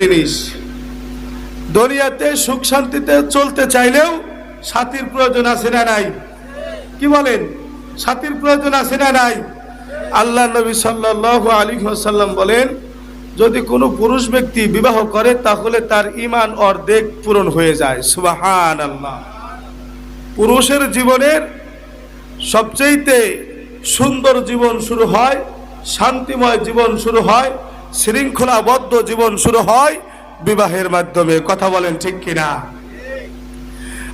জিনিস। দুনিয়াতে সুখ শান্তিতে চলতে চাইলেও সাথীর প্রয়োজন আছে না নাই? কি বলেন? সাথীর প্রয়োজন আছে না নাই? আল্লাহ নবী সাল্লাল্লাহু আলাইহি ওয়াসাল্লাম বলেন, যদি কোনো পুরুষ ব্যক্তি বিবাহ করে, তাহলে তার ঈমান অর্ধেক পূরণ হয়ে যায়। সুবহানাল্লাহ। পুরুষের জীবনের সবচেয়েতে সুন্দর জীবন শুরু হয়, শান্তিময় জীবন শুরু হয় শৃঙ্খলাবদ্ধ জীবন শুরু হয় বিবাহের মাধ্যমে। কথা বলেন ঠিক কিনা?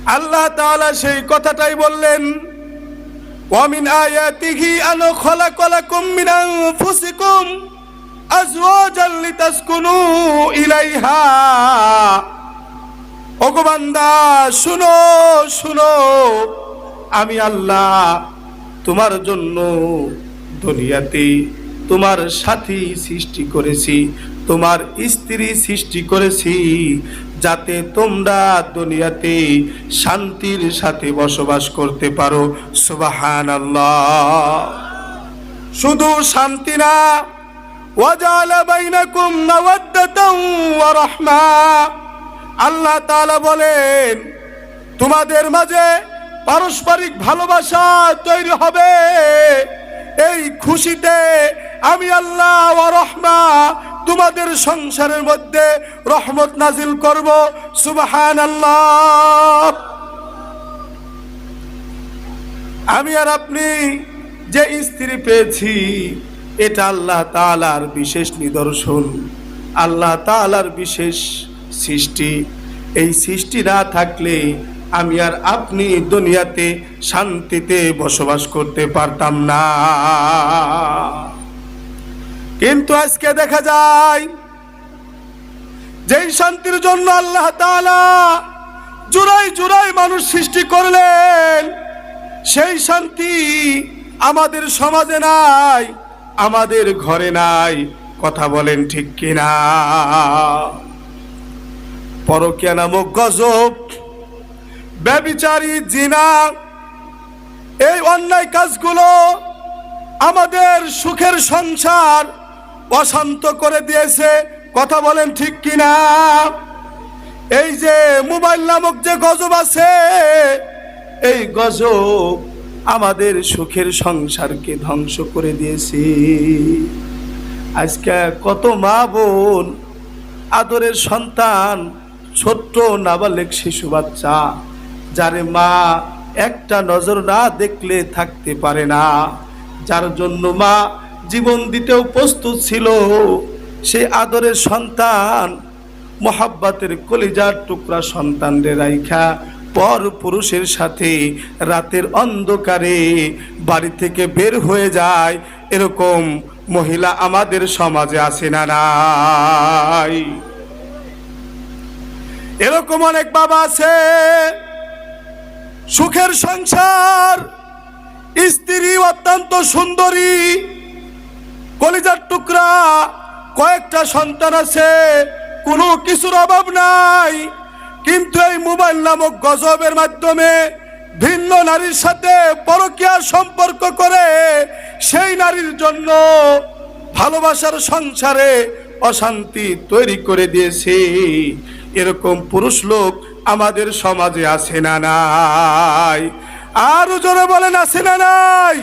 আল্লাহ তাআলা সেই কথাটাই বললেন, ওয়ামিন আয়াতিহি আন খলাকালাকুম মিন আনফুসিকুম আজওয়াজান লিতাসকুনু ইলাইহা। ওগো বান্দা, শুনো শুনো, আমি আল্লাহ তোমার জন্য দুনিয়াতে তোমার সাথী সৃষ্টি করেছি, তোমার স্ত্রী সৃষ্টি করেছি, যাতে তোমরা দুনিয়াতে শান্তির সাথে বসবাস করতে পারো। সুবাহান শুধু শান্তি না আল্লাহ বলেন, তোমাদের মাঝে পারস্পরিক ভালোবাসা তৈরি হবে। এই খুশিতে আমি আল্লাহ রহমা তোমাদের সংসারের মধ্যে রহমত নাজিল করব। সুবাহান আল্লাহ আমি আর আপনি যে স্ত্রী পেয়েছি, এটা আল্লাহ তাআলার বিশেষ নিদর্শন। আল্লাহ তাআলার বিশেষ সৃষ্টি। এই সৃষ্টি না থাকলে আমি আর আপনি দুনিয়াতে শান্তিতে বসবাস করতে পারতাম না। কিন্তু আজকে দেখা যায়, যেই শান্তির জন্য আল্লাহ জুড়াই জুড়াই মানুষ সৃষ্টি করলেন, সেই শান্তি আমাদের সমাজে নাই, আমাদের ঘরে নাই। কথা বলেন ঠিক কিনা? পরকিয়া নামক গজব, ব্যবিচারী জিনা, এই অন্যায় কাজগুলো আমাদের সুখের সংসার অশান্ত করে দিয়েছে। কথা বলেন ঠিক কিনা? এই যে মোবাইল নামক যে গজব আছে, এই গজব আমাদের সুখের সংসারকে ধ্বংস করে দিয়েছে। আজকে কত মা বোন, আদরের সন্তান, ছোট্ট নাবালেক শিশু বাচ্চা, যারে মা একটা নজর না দেখলে থাকতে পারে না। যার জন্য মা জীবন দিতেও প্রস্তুত ছিল। সে আদরের সন্তান, মোহাব্বাতের কলিজার টুকরা সন্তানদের রাইখা, পর পুরুষের সাথে রাতের অন্ধকারে বাড়ি থেকে বের হয়ে যায়। এরকম মহিলা আমাদের সমাজে আছে না নাই? এরকম অনেক বাবা আছে। সুখের সংসার, স্ত্রী অত্যন্ত সুন্দরী। কলিজার টুকরা, কয়েকটা সন্তান আছে, কোনো কিছুর অভাব নাই। কিন্তু এই মোবাইল নামক গজবের মাধ্যমে ভিন্ন নারীর সাথে পরকীয়ার সম্পর্ক করে সেই নারীর জন্য ভালোবাসার সংসারে অশান্তি তৈরি করে দিয়েছে। এরকম পুরুষ লোক আমাদের সমাজে আছে না নাই? আরও জোরে বলেন, আছে না নাই?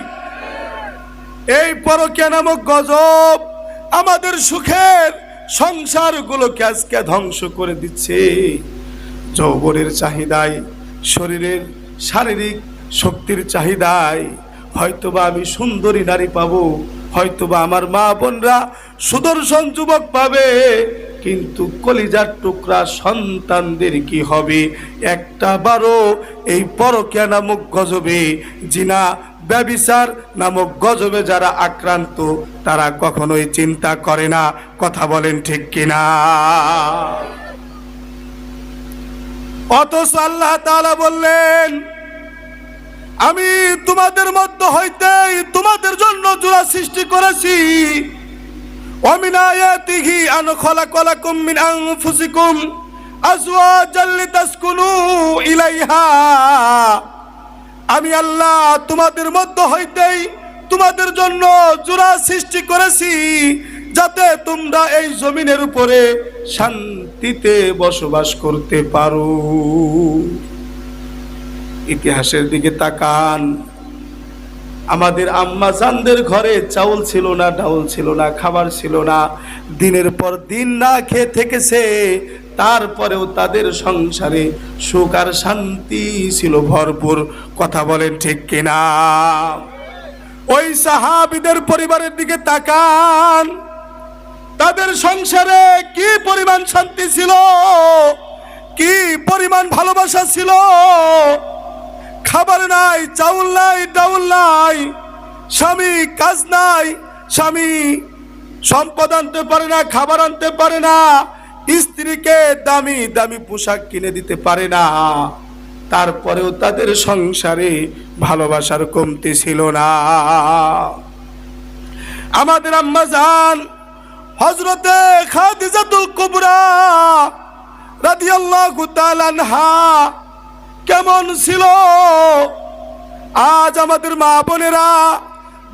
এই পরকিয়া নামক গজব আমাদের সুখের সংসারগুলোকে আজকে ধ্বংস করে দিচ্ছে। যৌবনের চাহিদায়, শরীরের শারীরিক শক্তির চাহিদায়, হয়তোবা আমি সুন্দরী নারী পাবো, হয়তোবা আমার মা বোনরা সুদর্শন যুবক পাবে, কিন্তু কলিজার টুকরা সন্তানদের কি হবে? একটা বারো এই পরকিয়া নামক গজবে জিনা ব্যবিচার নামক গজবে যারা আক্রান্ত, তারা কখনোই চিন্তা করে না। কথা বলেন ঠিক কিনা? অথচ আল্লাহ তালা বললেন, আমি তোমাদের মধ্য হইতে তোমাদের জন্য জোড়া সৃষ্টি করেছি। অমিনায়াতিহি আন খলা কলা কুম্মিন আং ফুসিকুম আজওয়া তাসকুনু ইলাইহা। আমি আল্লাহ তোমাদের মধ্য হইতেই তোমাদের জন্য জোড়া সৃষ্টি করেছি, যাতে তোমরা এই জমিনের উপরে শান্তিতে বসবাস করতে পারো। ইতিহাসের দিকে তাকান। আমাদের আম্মা জানদের ঘরে চাউল ছিল না, ডাউল ছিল না, খাবার ছিল না। দিনের পর দিন না খেয়ে থেকেছে তারপরেও তাদের সংসারে সুখ আর শান্তি ছিল ভরপুর। কথা বলেন ঠিক কিনা? ওই সাহাবিদের পরিবারের দিকে তাকান। তাদের সংসারে কি পরিমাণ শান্তি ছিল? কি পরিমাণ ভালোবাসা ছিল? খাবার নাই, চাউল নাই, ডাউল নাই, স্বামী কাজ নাই, স্বামী সম্পদ আনতে পারে না, খাবার আনতে পারে না স্ত্রীকে দামি দামি পোশাক কিনে দিতে পারে না। তারপরেও তাদের সংসারে ভালোবাসার কমতি ছিল না। আমাদের আম্মা জান হজরতে খাদিজাতুল কুবরা রাদিয়াল্লাহু তাআলা আনহা কেমন ছিল? আজ আমাদের মা বোনেরা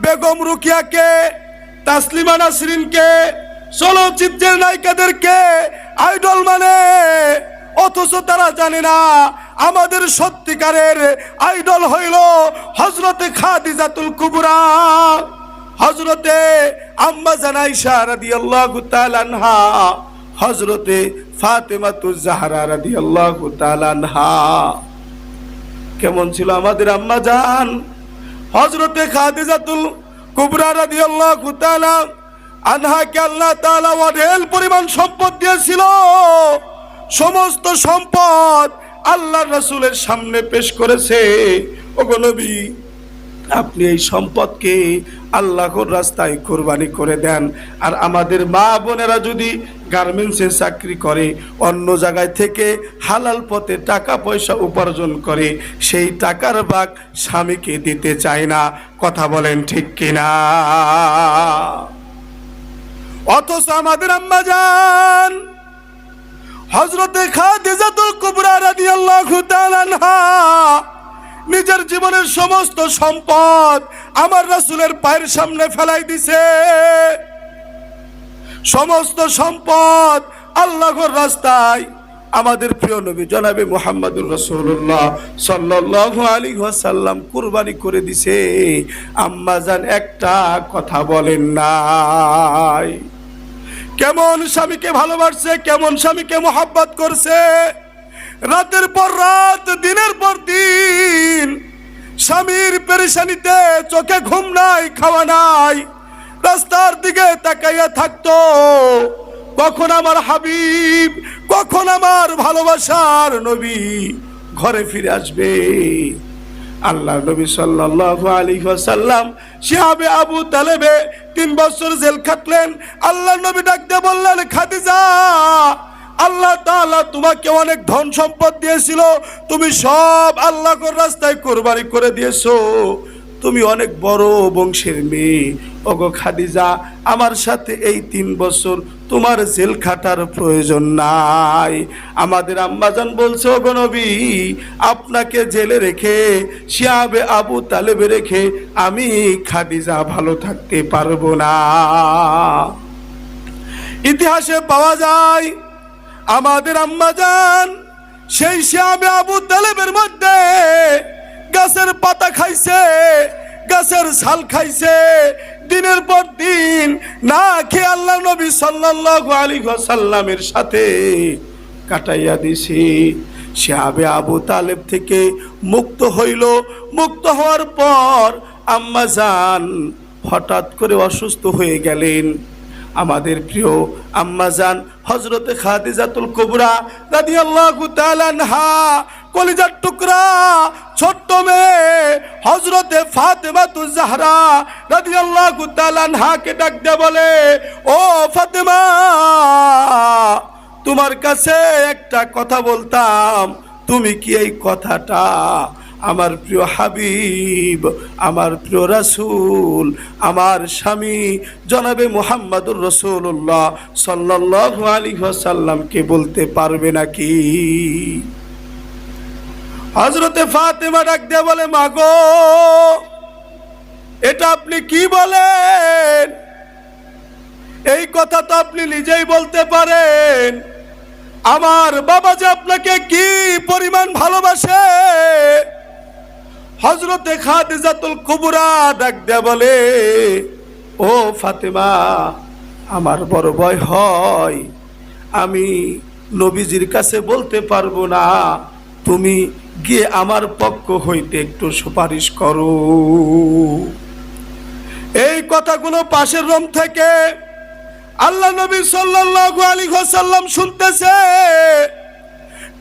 বেগম রুকিয়াকে, তাসলিমা নাসরিনকে চলচ্চিত্রের নায়িকাদেরকে আইডল মানে অথচ তারা জানে না আমাদের সত্যিকারের আইডল হইল হজরতে খাদিজাতুল কুবরা। হজরতে আম্মা জানাইশা রাদিয়াল্লাহু তাআলা আনহা হজরতে ফাতেমাতুজ জাহরা তাআলা আনহা। কেমন ছিল আমাদের আম্মা জান? হজরতে খাদিজাতুল কুবরা রাদিয়াল্লাহু তাআলা আনহাকে আল্লাহ তাআলা অঢেল পরিমাণ সম্পদ দিয়েছিল। সমস্ত সম্পদ আল্লাহ রাসূলের সামনে পেশ করেছে। ওগো আপনি এই সম্পদকে আল্লাহর রাস্তায় কোরবানি করে দেন। আর আমাদের মা বোনেরা যদি গার্মেন্টসে চাকরি করে, অন্য জায়গায় থেকে হালাল পথে টাকা পয়সা উপার্জন করে, সেই টাকার ভাগ স্বামীকে দিতে চায় না। কথা বলেন ঠিক কিনা? অথচ আমাদের আম্মা যান হজরতে খাদিজাতুল কুবরা রাদিয়াল্লাহু তাআলা নিজের জীবনের সমস্ত সম্পদ আমার রাসূলের পায়ের সামনে ফেলাই দিছে। সমস্ত সম্পদ আল্লাহর রাস্তায় আমাদের প্রিয় নবী জনাবে মুহাম্মদুর রাসূলুল্লাহ সাল্লাল্লাহু আলাইহি ওয়াসাল্লাম কুরবানি করে দিছে। আম্মা জান একটা কথা বলেন নাই। কেমন স্বামীকে ভালোবাসছে, কেমন স্বামীকে মোহাব্বত করছে। রাতের পর রাত, দিনের পর দিন, স্বামীর পেরেশানিতে চোখে ঘুম নাই, খাওয়া নাই, রাস্তার দিকে তাকাইয়া থাকতো। কখন আমার হাবিব, কখন আমার ভালোবাসার নবী ঘরে ফিরে আসবে? আল্লাহ নবী সাল্লাল্লাহু আলাইহি সাল্লাম শিহাবে আবু তালেবে তিন বছর জেল খাটলেন। আল্লাহ নবী ডাকতে বললেন, খাদিজা, আল্লাহ তাআলা তোমাকে অনেক ধন সম্পদ দিয়েছিল। তুমি সব আল্লাহর রাস্তায় কোরবানি করে দিয়েছ। তুমি অনেক বড় বংশের মেয়ে। ওগো খাদিজা, আমার সাথে এই তিন বছর তোমার জেল খাটার প্রয়োজন নাই। আমাদের আম্মাজান বলছে, ওগো নবী, আপনাকে জেলে রেখে, শিয়াবে আবু তালেবে রেখে আমি খাদিজা ভালো থাকতে পারব না। ইতিহাসে পাওয়া যায়, আমাদের আম্মাজান সেই শিয়াবে আবু তালেবের মধ্যে গাছের পাতা খাইছে, গাছের ছাল খাইছে, দিনের পর দিন না খেয়ে আল্লাহ নবী সাল্লাল্লাহু আলাইহি ওয়াসাল্লামের সাথে কাটাইয়া দিছি। শিহাবে আবু তালেব থেকে মুক্ত হইল। মুক্ত হওয়ার পর আম্মা জান হঠাৎ করে অসুস্থ হয়ে গেলেন। আমাদের প্রিয় আম্মাজান হজরতে খাদিজাতুল কুবরা রাদিয়াল্লাহু তাআলা আনহা কলিজার টুকরা, ছোট্ট মেয়ে হজরতে ফাতেমাতু জাহরা রাদিয়াল্লাহু তাআলা আনহাকে ডাক দিয়ে বলে, ও ফাতেমা, তোমার কাছে একটা কথা বলতাম। তুমি কি এই কথাটা আমার প্রিয় হাবিব, আমার প্রিয় রাসূল, আমার স্বামী জনাবে মোহাম্মদুর রসুল্লাহ সাল্লাল্লাহু আলাইহি ওয়াসাল্লামকে বলতে পারবে নাকি? হজরতে ফাতেমা ডাক দিয়ে বলে, মাগো, এটা আপনি কি বলেন? এই কথা তো আপনি নিজেই বলতে পারেন। আমার বাবা যে আপনাকে কি পরিমাণ ভালোবাসে? হজরতে খাদিজাতুল কুবরা ডাক দেয়া বলে, ও ফাতেমা, আমার বড় ভয় হয়। আমি নবীজির কাছে বলতে পারব না। তুমি গিয়ে আমার পক্ষ হইতে একটু সুপারিশ করো। এই কথাগুলো পাশের রুম থেকে আল্লাহ নবী সাল্লাল্লাহু আলাইহি ওয়াসাল্লাম শুনতেছে।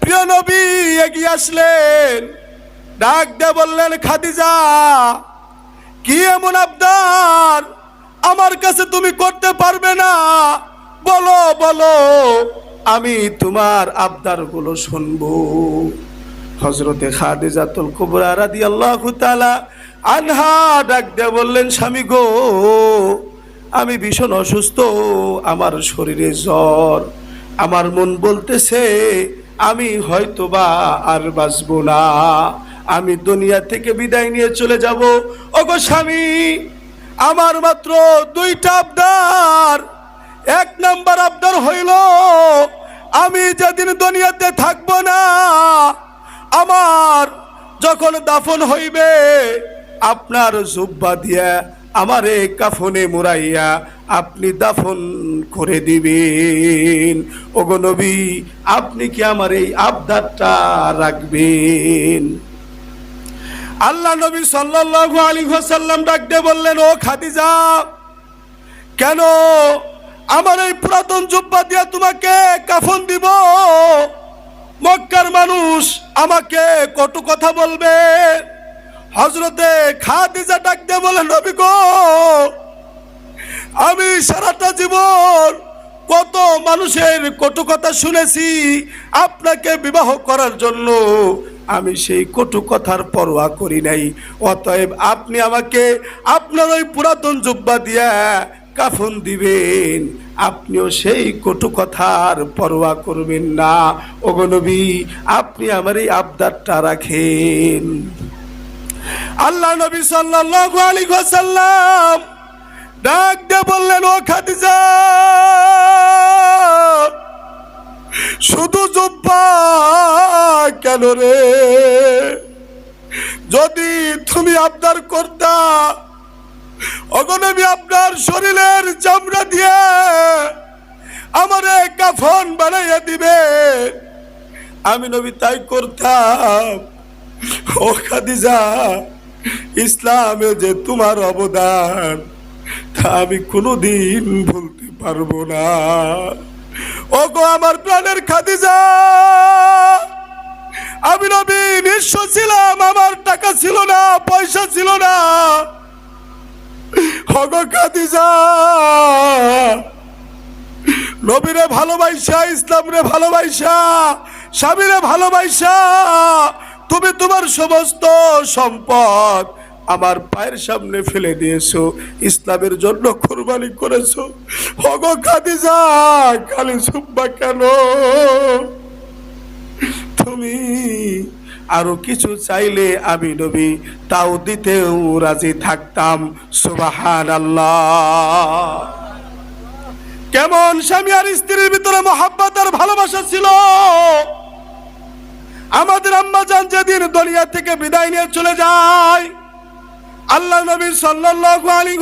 প্রিয় নবী এগিয়ে আসলেন। ডাক দিয়ে বললেন, খাদিজা, কি এমন আবদার? আমার কাছে তুমি করতে পারবে না। বলো বলো, আমি তোমার আবদারগুলো শুনব। হজরতে খাদিজাতুল কুবরা রাদিয়াল্লাহু তাআলা আনহা ডাক দিয়ে বললেন, স্বামী গো, আমি ভীষণ অসুস্থ, আমার শরীরে জ্বর, আমার মন বলতেছে আমি হয়তোবা আর বাঁচবো না, আমি দুনিয়া থেকে বিদায় নিয়ে চলে যাব। ওগো স্বামী, আমার মাত্র দুইটা আবদার। এক নাম্বার আবদার হইল, আমি যেদিন দুনিয়াতে থাকব না আমার যখন দাফন হইবে, আপনার জুব্বা দিয়া আমার আমারে কাফনে মুরাইয়া আপনি দাফন করে দিবেন। ওগো নবী, আপনি কি আমার এই আবদারটা রাখবেন? আল্লাহ নবী সাল্লাল্লাহু আলাইহি ওয়াসাল্লাম ডাক দিয়ে বললেন, ও খাদিজা, কেন আমার এই পুরাতন জুব্বা দিয়া তোমাকে কাফন দিব? মক্কার মানুষ আমাকে কটু কথা বলবে। হজরতে খাদিজা ডাক দিয়ে বলে, নবী গো, আমি সারাটা জীবন কত মানুষের কটু কথা শুনেছি আপনাকে বিবাহ করার জন্য। আমি সেই কটু কথার পরোয়া করি নাই। অতএব আপনি আমাকে আপনার ওই পুরাতন জুব্বা দিয়া কাফন দিবেন। আপনিও সেই কটু কথার পরোয়া করবেন না। ওগনবী আপনি আমার এই আবদারটা রাখেন। আল্লাহ নবী সাল্লাল্লাহু আলাইহি ওয়াসাল্লাম ডাক দিয়ে বললেন, ও খাদিজা, শুধু জুব্বা কেন রে? যদি তুমি আবদার করতা অগনবী আপনার শরীরের চামড়া দিয়ে আমারে কাফন বানাইয়া দিবে। আমি নবী তাই করতাম। ও খাদিজা, ইসলামে যে তোমার অবদান, তা আমি কোনোদিন ভুলতে পারব না। ও গো আমার প্রাণের খাদিজা, আমি নবী, নিঃস্ব ছিলাম, আমার টাকা ছিল না, পয়সা ছিল না। হগো খাদিজা। নবীরে ভালোবাসা ইসলামরে ভালোবাসা স্বামীরে ভালোবাসা তুমি তোমার সমস্ত সম্পদ আমার পায়ের সামনে ফেলে দিয়েছ, ইসলামের জন্য কোরবানি করেছ। হগো খাদিজা খালি সুব্বা কেন? তুমি আরও কিছু চাইলে আমি নবী, তাও দিতেও রাজি থাকতাম। সুবাহান আল্লাহ কেমন স্বামী আর স্ত্রীর ভিতরে মহাব্বত আর ভালোবাসা ছিল? আমাদের আম্মাজান যেদিন দুনিয়া থেকে বিদায় নিয়ে চলে যায়, আল্লাহ নবী সাল্লাল্লাহু আলাইহি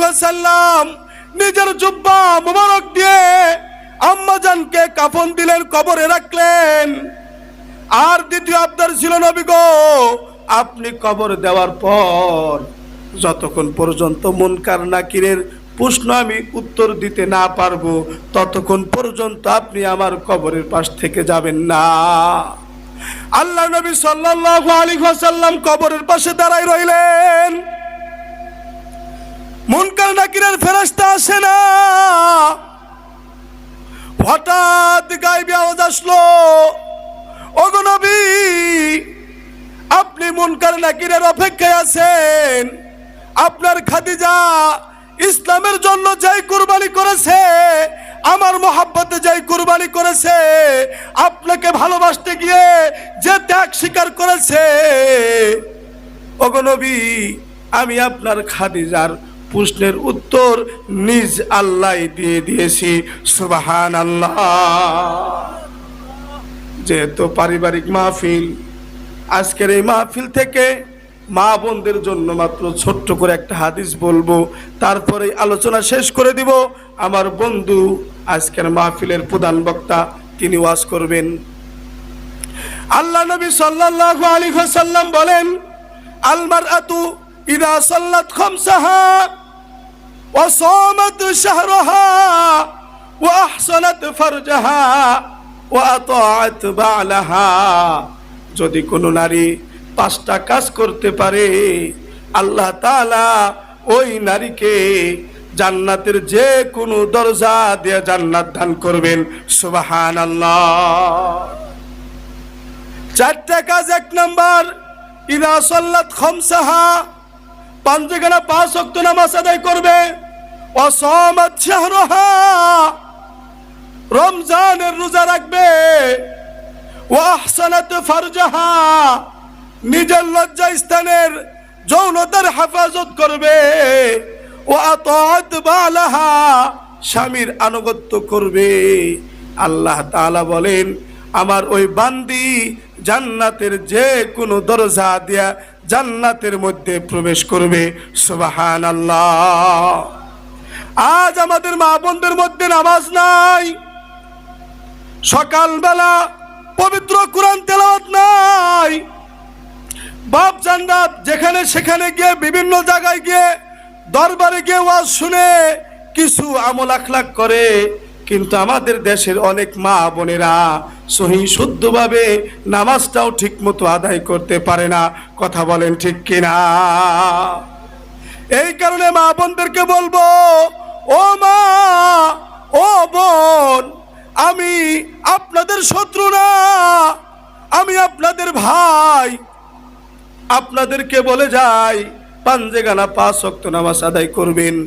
নিজের জুব্বা মুবারক দিয়ে আম্মাজানকে কাফন দিলেন, কবরে রাখলেন। আর দ্বিতীয় আবদার ছিল নবী গো, আপনি কবর দেওয়ার পর যতক্ষণ পর্যন্ত মুনকার নাকিরের প্রশ্ন আমি উত্তর দিতে না পারব, ততক্ষণ পর্যন্ত আপনি আমার কবরের পাশ থেকে যাবেন না। আল্লাহ নবী সাল্লাল্লাহু আলাইহি কবরের পাশে দাঁড়াই রইলেন। মুনকার নাকিরের ফেরেশতা আসে না নাকিরের অপেক্ষায় আছেন। আপনার খাদিজা ইসলামের জন্য যাই কুরবানি করেছে, আমার মহাব্বতে যাই কুরবানি করেছে, আপনাকে ভালোবাসতে গিয়ে যে ত্যাগ স্বীকার করেছে, ওগো নবী, আমি আপনার খাদিজার প্রশ্নের উত্তর নিজ আল্লাহ দিয়ে দিয়েছি। সুবাহান আল্লাহ যেহেতু পারিবারিক মাহফিল আজকের এই মাহফিল থেকে মা বোনদের জন্য মাত্র ছোট্ট করে একটা হাদিস বলব। তারপরে আলোচনা শেষ করে দিব। আমার বন্ধু আজকের মাহফিলের প্রধান বক্তা, তিনি ওয়াজ করবেন। আল্লাহ নবী সাল্লাল্লাহু আলাইহি ওয়াসাল্লাম বলেন আল মারআতু ইদা সাল্লাত খামসাহা ওয়া সামাত শাহরাহা ওয়া আহসানাত ফারজাহা ওয়া আতাআত বালাহা। যদি কোনো নারী পাঁচটা কাজ করতে পারে, আল্লাহ তাআলা ওই নারীকে জান্নাতের যে কোনো দরজা দিয়ে জান্নাত দান করবেন। সুবহানাল্লাহ। চারটা কাজ এক নম্বর, ইদা সল্লাত খমসাহা পাঞ্জেখানা পাঁচ অক্ত নামাজ আদায় করবে। অসমাত শাহরহা, রমজানের রোজা রাখবে। ও আহসানাত ফারজাহা নিজের লজ্জা স্থানের যৌনতার হেফাজত করবে। ও আতাত বালাহা স্বামীর আনুগত্য করবে। আল্লাহ তাআলা বলেন, আমার ওই বান্দি জান্নাতের যে কোনো দরজা দিয়া জান্নাতের মধ্যে প্রবেশ করবে। সুবাহান আল্লাহ আজ আমাদের মা বোনদের মধ্যে নামাজ নাই। সকালবেলা পবিত্র কোরআন তেলাওয়াত নাই। বাপ জান্নাত যেখানে সেখানে গিয়ে বিভিন্ন জায়গায় গিয়ে দরবারে গিয়ে ওয়াজ শুনে কিছু আমল আখলাক করে। কিন্তু আমাদের দেশের অনেক মা বোনেরা সহি শুদ্ধভাবে নামাজটাও ঠিক মতো আদায় করতে পারে না। কথা বলেন ঠিক কিনা? এই কারণে মা বোনদেরকে বলব, ও মা, ও বোন আমি আপনাদের শত্রু না। আমি আপনাদের ভাই। আপনাদেরকে বলে যাই, পাঞ্জে গানা পাঁচ অক্ত নামাজ আদায় করবেন।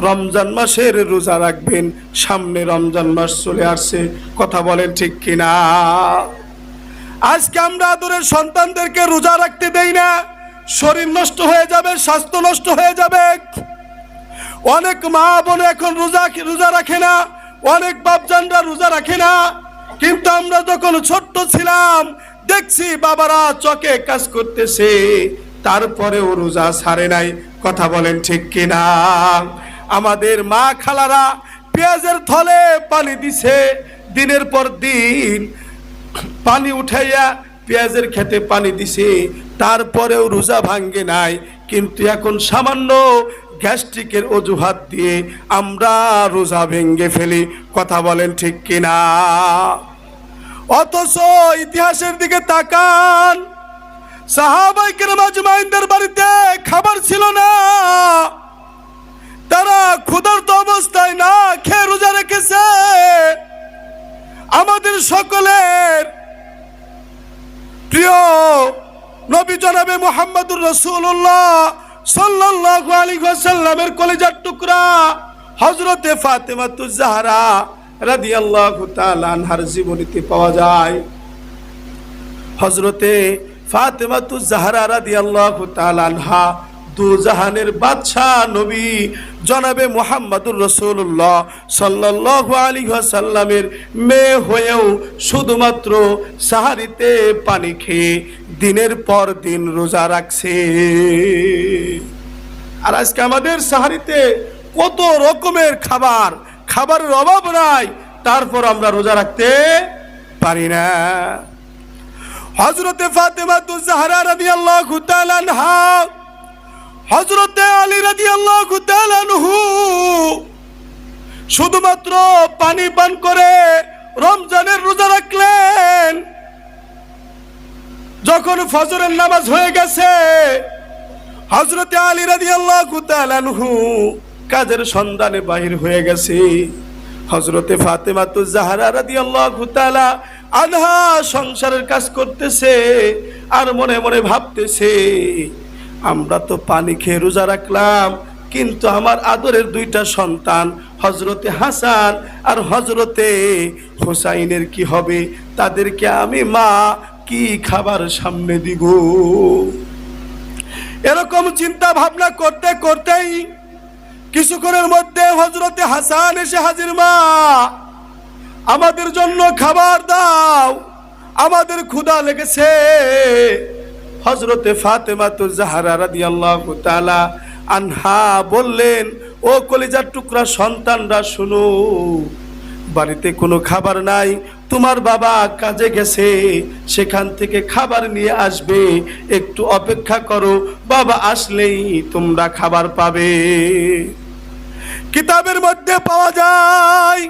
রমজান মাসের রোজা রাখবেন। সামনে রমজান মাস চলে আসছে। কথা বলেন ঠিক কিনা? আজকে আমরা আদরের সন্তানদেরকে রোজা রাখতে দেই না। শরীর নষ্ট হয়ে যাবে, স্বাস্থ্য নষ্ট হয়ে যাবে। অনেক মা বোন এখন রোজা রোজা রাখে না, অনেক বাপজানরা রোজা রাখে না। কিন্তু আমরা যখন ছোট্ট ছিলাম, দেখছি বাবারা চকে কাজ করতেছে, তারপরেও রোজা ছাড়ে নাই। কথা বলেন ঠিক কিনা? আমাদের মা খালারা পেঁয়াজের থলে পানি দিছে, দিনের পর দিন পানি উঠাইয়া পেঁয়াজের খেতে পানি দিছে, তারপরেও রোজা ভাঙ্গে নাই। কিন্তু এখন সামান্য গ্যাস্ট্রিকের অজুহাত দিয়ে আমরা রোজা ভেঙ্গে ফেলি। কথা বলেন ঠিক কিনা? অথচ ইতিহাসের দিকে তাকান। সাহাবাই কেরামাজমাইনদের বাড়িতে খাবার ছিল না। তারা ক্ষুধার্ত অবস্থায় না খেয়ে রোজা রেখেছে। আমাদের সকলের প্রিয় নবী জনাবে মোহাম্মদুর রসুল্লাহ সাল্লাল্লাহু আলাইহি ওয়াসাল্লামের কলেজার টুকরা হযরতে ফাতেমাতুজ জাহরা রাদিয়াল্লাহু তাআলা আনহার জীবনীতে পাওয়া যায়। হযরতে ফাতেমাতুজ জাহরা রাদিয়াল্লাহু তাআলা আনহা দু জাহানের বাদশাহ নবী জনাবে মোহাম্মদুর রসুল্লাহ সাল্লাল্লাহু আলাইহি ওয়াসাল্লামের মেয়ে হয়েও শুধুমাত্র সাহারিতে পানি খেয়ে দিনের পর দিন রোজা রাখছে। আর আজকে আমাদের সাহারিতে কত রকমের খাবার, খাবারের অভাব নাই, তারপর আমরা রোজা রাখতে পারি না। হজরতে ফাতেমা তু জাহরা রাদিয়াল্লাহু তাআলা আনহা হজরতে আলী তাআলা আনহু শুধুমাত্র পানি পান করে রমজানের রোজা রাখলেন। যখন ফজরের নামাজ হয়ে গেছে হজরতে আলী তাআলা আনহু কাজের সন্ধানে বাহির হয়ে গেছে। হজরতে ফাতেমা তু জাহরা রাদিয়াল্লাহু তাআলা আনহা সংসারের কাজ করতেছে আর মনে মনে ভাবতেছে আমরা তো পানি খেয়ে রোজা রাখলাম, কিন্তু আমার আদরের দুইটা সন্তান হজরতে হাসান আর হজরতে হোসাইনের কি হবে? তাদেরকে আমি মা কি খাবার সামনে দিব? এরকম চিন্তা ভাবনা করতে করতেই কিছুক্ষণের মধ্যে হজরতে হাসান এসে হাজির, মা, আমাদের জন্য খাবার দাও, আমাদের ক্ষুধা লেগেছে। হজরতে ফাতেমা তো জাহারা রাদিয়াল্লাহু তাআলা আনহা বললেন, ও কলিজার টুকরা সন্তানরা, শুনো, বাড়িতে কোনো খাবার নাই, তোমার বাবা কাজে গেছে, সেখান থেকে খাবার নিয়ে আসবে, একটু অপেক্ষা করো, বাবা আসলেই তোমরা খাবার পাবে। কিতাবের মধ্যে পাওয়া যায়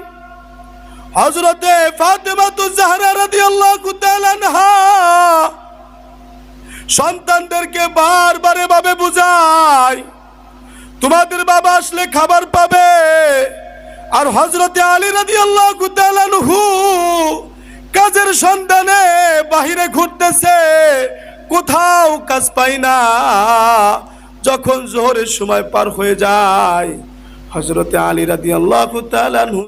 হজরতে ফাতেমাতু জাহরা রাদিয়াল্লাহু তাআলা আনহা সন্তানদেরকে বারবার এভাবে বুঝায়। তোমাদের বাবা আসলে খাবার পাবে। আর হজরতে আলী তাআলা আনহু কাজের সন্ধানে বাহিরে ঘুরতেছে। কোথাও কাজ পাই না। যখন জোহরের সময় পার হয়ে যায় হজরতে আলী তাআলা আনহু